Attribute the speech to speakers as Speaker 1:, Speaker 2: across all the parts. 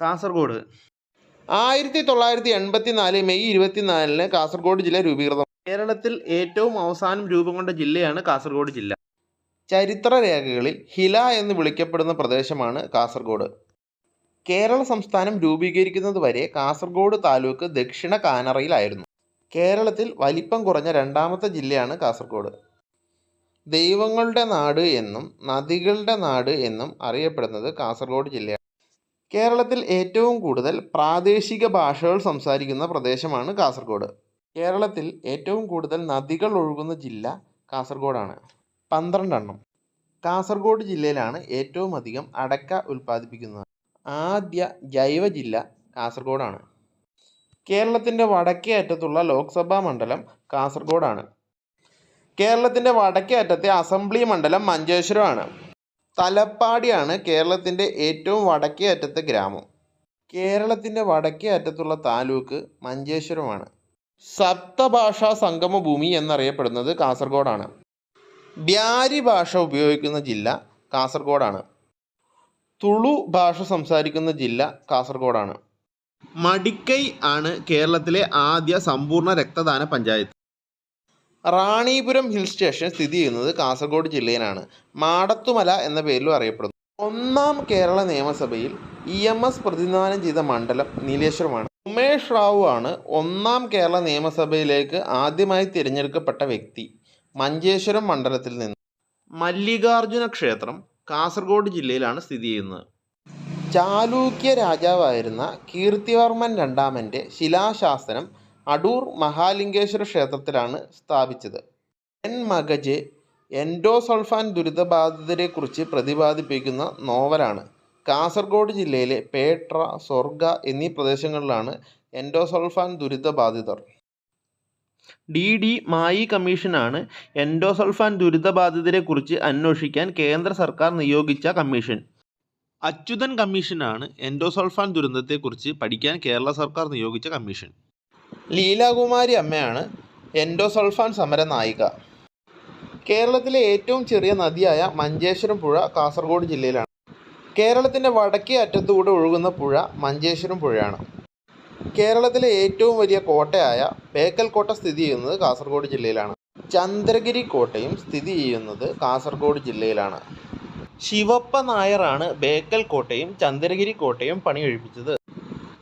Speaker 1: കാസർഗോഡ്. ആയിരത്തി തൊള്ളായിരത്തി എൺപത്തി നാല് മെയ് ഇരുപത്തിനാലിന് കാസർഗോഡ് ജില്ല രൂപീകൃതം. കേരളത്തിൽ ഏറ്റവും അവസാനം രൂപം കൊണ്ട ജില്ലയാണ് കാസർഗോഡ് ജില്ല. ചരിത്ര രേഖകളിൽ ഹില എന്ന് വിളിക്കപ്പെടുന്ന പ്രദേശമാണ് കാസർഗോഡ്. കേരള സംസ്ഥാനം രൂപീകരിക്കുന്നത് വരെ കാസർഗോഡ് താലൂക്ക് ദക്ഷിണ കാനറയിലായിരുന്നു. കേരളത്തിൽ വലിപ്പം കുറഞ്ഞ രണ്ടാമത്തെ ജില്ലയാണ് കാസർഗോഡ്. ദൈവങ്ങളുടെ നാട് എന്നും നദികളുടെ നാട് എന്നും അറിയപ്പെടുന്നത് കാസർഗോഡ് ജില്ലയാണ്. കേരളത്തിൽ ഏറ്റവും കൂടുതൽ പ്രാദേശിക ഭാഷകൾ സംസാരിക്കുന്ന പ്രദേശമാണ് കാസർഗോഡ്. കേരളത്തിൽ ഏറ്റവും കൂടുതൽ നദികൾ ഒഴുകുന്ന ജില്ല കാസർഗോഡാണ്. പന്ത്രണ്ടെണ്ണം. കാസർഗോഡ് ജില്ലയിലാണ് ഏറ്റവും അധികം അടക്ക ഉൽപ്പാദിപ്പിക്കുന്നത്. ആദ്യ ജൈവ ജില്ല കാസർഗോഡാണ്. കേരളത്തിന്റെ വടക്കേ അറ്റത്തുള്ള ലോക്സഭാ മണ്ഡലം കാസർഗോഡാണ്. കേരളത്തിന്റെ വടക്കേ അറ്റത്തെ അസംബ്ലി മണ്ഡലം മഞ്ചേശ്വരമാണ്. തലപ്പാടിയാണ് കേരളത്തിന്റെ ഏറ്റവും വടക്കേ അറ്റത്തെ ഗ്രാമം. കേരളത്തിന്റെ വടക്കേ അറ്റത്തുള്ള താലൂക്ക് മഞ്ചേശ്വരമാണ്. സപ്തഭാഷാ സംഗമ ഭൂമി എന്നറിയപ്പെടുന്നത് കാസർഗോഡാണ്. ബ്യാരി ഭാഷ ഉപയോഗിക്കുന്ന ജില്ല കാസർഗോഡാണ്. തുളു ഭാഷ സംസാരിക്കുന്ന ജില്ല കാസർഗോഡാണ്. മടിക്കൈ ആണ് കേരളത്തിലെ ആദ്യ സമ്പൂർണ രക്തദാന പഞ്ചായത്ത്. റാണിപുരം ഹിൽ സ്റ്റേഷൻ സ്ഥിതി ചെയ്യുന്നത് കാസർഗോഡ് ജില്ലയിലാണ്. മാടത്തുമല എന്ന പേരിലും അറിയപ്പെടുന്നു. ഒന്നാം കേരള നിയമസഭയിൽ ഇ എം എസ് പ്രതിനിധാനം ചെയ്ത മണ്ഡലം നീലേശ്വരമാണ്. ഉമേഷ് റാവു ആണ് ഒന്നാം കേരള നിയമസഭയിലേക്ക് ആദ്യമായി തിരഞ്ഞെടുക്കപ്പെട്ട വ്യക്തി. മഞ്ചേശ്വരം മണ്ഡലത്തിൽ നിന്ന്. മല്ലികാർജുന ക്ഷേത്രം കാസർഗോഡ് ജില്ലയിലാണ് സ്ഥിതി ചെയ്യുന്നത്. ചാലൂക്യ രാജാവായിരുന്ന കീർത്തിവർമ്മൻ രണ്ടാമന്റെ ശിലാശാസനം അടൂർ മഹാലിംഗേശ്വര ക്ഷേത്രത്തിലാണ് സ്ഥാപിച്ചത്. എൻ മഗജ് എൻഡോസൾഫാൻ ദുരിതബാധിതരെക്കുറിച്ച് പ്രതിപാദിപ്പിക്കുന്ന നോവലാണ്. കാസർഗോഡ് ജില്ലയിലെ പേട്ര സ്വർഗ എന്നീ പ്രദേശങ്ങളിലാണ് എൻഡോസൾഫാൻ ദുരിതബാധിതർ. ഡി ഡി മായി കമ്മീഷനാണ് എൻഡോസൾഫാൻ ദുരിതബാധിതരെക്കുറിച്ച് അന്വേഷിക്കാൻ കേന്ദ്ര സർക്കാർ നിയോഗിച്ച കമ്മീഷൻ. അച്യുതൻ കമ്മീഷനാണ് എൻഡോസൾഫാൻ ദുരന്തത്തെക്കുറിച്ച് പഠിക്കാൻ കേരള സർക്കാർ നിയോഗിച്ച കമ്മീഷൻ. ലീലാകുമാരി അമ്മയാണ് എൻഡോസൾഫാൻ സമര നായിക കേരളത്തിലെ ഏറ്റവും ചെറിയ നദിയായ മഞ്ചേശ്വരം പുഴ കാസർഗോഡ് ജില്ലയിലാണ്. കേരളത്തിന്റെ വടക്കേ അറ്റത്തൂടെ ഒഴുകുന്ന പുഴ മഞ്ചേശ്വരം പുഴയാണ്. കേരളത്തിലെ ഏറ്റവും വലിയ കോട്ടയായ ബേക്കൽ കോട്ട സ്ഥിതി ചെയ്യുന്നത് കാസർഗോഡ് ജില്ലയിലാണ്. ചന്ദ്രഗിരി കോട്ടയും സ്ഥിതി ചെയ്യുന്നത് കാസർഗോഡ് ജില്ലയിലാണ്. ശിവപ്പ നായറാണ് ബേക്കൽ കോട്ടയും ചന്ദ്രഗിരി കോട്ടയും പണികഴിപ്പിച്ചത്.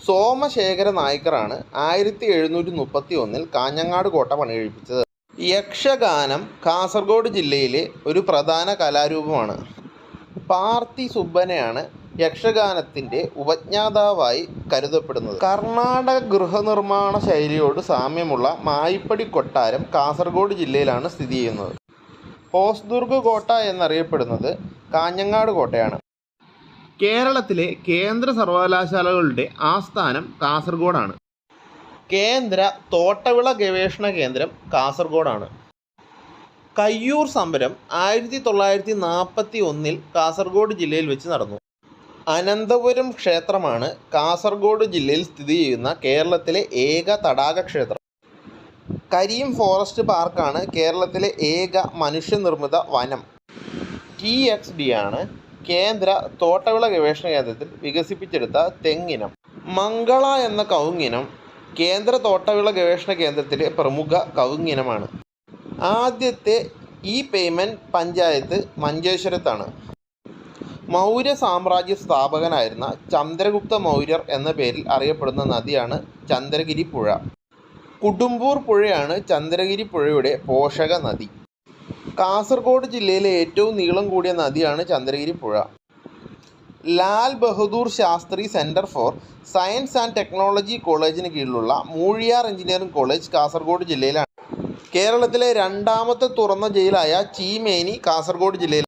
Speaker 1: സോമശേഖര നായ്ക്കറാണ് ആയിരത്തി എഴുന്നൂറ്റി മുപ്പത്തി ഒന്നിൽ കാഞ്ഞങ്ങാട് കോട്ട പണികഴിപ്പിച്ചത്. യക്ഷഗാനം കാസർഗോഡ് ജില്ലയിലെ ഒരു പ്രധാന കലാരൂപമാണ്. പാർത്തി സുബ്ബനെയാണ് യക്ഷഗാനത്തിന്റെ ഉപജ്ഞാതാവായി കരുതപ്പെടുന്നത്. കർണാടക ഗൃഹനിർമ്മാണ ശൈലിയോട് സാമ്യമുള്ള മായിപ്പടി കൊട്ടാരം കാസർഗോഡ് ജില്ലയിലാണ് സ്ഥിതി ചെയ്യുന്നത്. ഹോസ്ദുർഗ് കോട്ട എന്നറിയപ്പെടുന്നത് കാഞ്ഞങ്ങാട് കോട്ടയാണ്. കേരളത്തിലെ കേന്ദ്ര സർവകലാശാലകളുടെ ആസ്ഥാനം കാസർഗോഡാണ്. കേന്ദ്ര തോട്ടവിള ഗവേഷണ കേന്ദ്രം കാസർഗോഡാണ്. കയ്യൂർ സമരം ആയിരത്തി തൊള്ളായിരത്തി നാൽപ്പത്തി ഒന്നിൽ കാസർഗോഡ് ജില്ലയിൽ വെച്ച് നടന്നു. അനന്തപുരം ക്ഷേത്രമാണ് കാസർഗോഡ് ജില്ലയിൽ സ്ഥിതി ചെയ്യുന്ന കേരളത്തിലെ ഏക തടാക ക്ഷേത്രം. കരീം ഫോറസ്റ്റ് പാർക്കാണ് കേരളത്തിലെ ഏക മനുഷ്യനിർമ്മിത വനം. ടി എക്സ് ഡി ആണ് കേന്ദ്ര തോട്ടവിള ഗവേഷണ കേന്ദ്രത്തിൽ വികസിപ്പിച്ചെടുത്ത തെങ്ങിനം. മംഗള എന്ന കവുങ്ങിനം കേന്ദ്ര തോട്ടവിള ഗവേഷണ കേന്ദ്രത്തിലെ പ്രമുഖ കവുങ്ങിനമാണ്. ആദ്യത്തെ ഇ പേയ്മെന്റ് പഞ്ചായത്ത് മഞ്ചേശ്വരത്താണ്. മൗര്യ സാമ്രാജ്യ സ്ഥാപകനായിരുന്ന ചന്ദ്രഗുപ്ത മൗര്യർ എന്ന പേരിൽ അറിയപ്പെടുന്ന നദിയാണ് ചന്ദ്രഗിരി പുഴ കുടുംബൂർ പുഴയാണ് ചന്ദ്രഗിരി പുഴയുടെ പോഷക നദി. കാസർഗോഡ് ജില്ലയിലെ ഏറ്റവും നീളം കൂടിയ നദിയാണ് ചന്ദ്രഗിരി പുഴ. Lal Bahadur Shastri centre for science and technology കോളേജിന് കീഴിലുള്ള മൂഴിയാർ എഞ്ചിനീയറിംഗ് കോളേജ് കാസർഗോഡ് ജില്ലയിലാണ്. കേരളത്തിലെ രണ്ടാമത്തെ തുറന്ന ജയിലായ ചീമേനി കാസർഗോഡ് ജില്ലയിൽ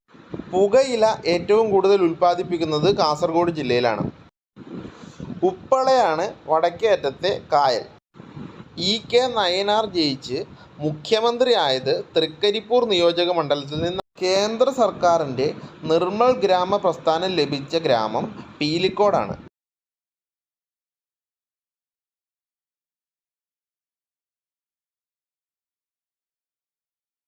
Speaker 1: പുകയില ഏറ്റവും കൂടുതൽ ഉൽപ്പാദിപ്പിക്കുന്നത് കാസർഗോഡ് ജില്ലയിലാണ്. ഉപ്പളയാണ് വടക്കേ അറ്റത്തെ കായൽ. ഇ കെ നയനാർ ജയിച്ച് മുഖ്യമന്ത്രിയായത് തൃക്കരിപ്പൂർ നിയോജക മണ്ഡലത്തിൽ നിന്ന് കേന്ദ്ര സർക്കാരിന്റെ നിർമ്മൽ ഗ്രാമ പ്രസ്ഥാനം ലഭിച്ച ഗ്രാമം പീലിക്കോടാണ്.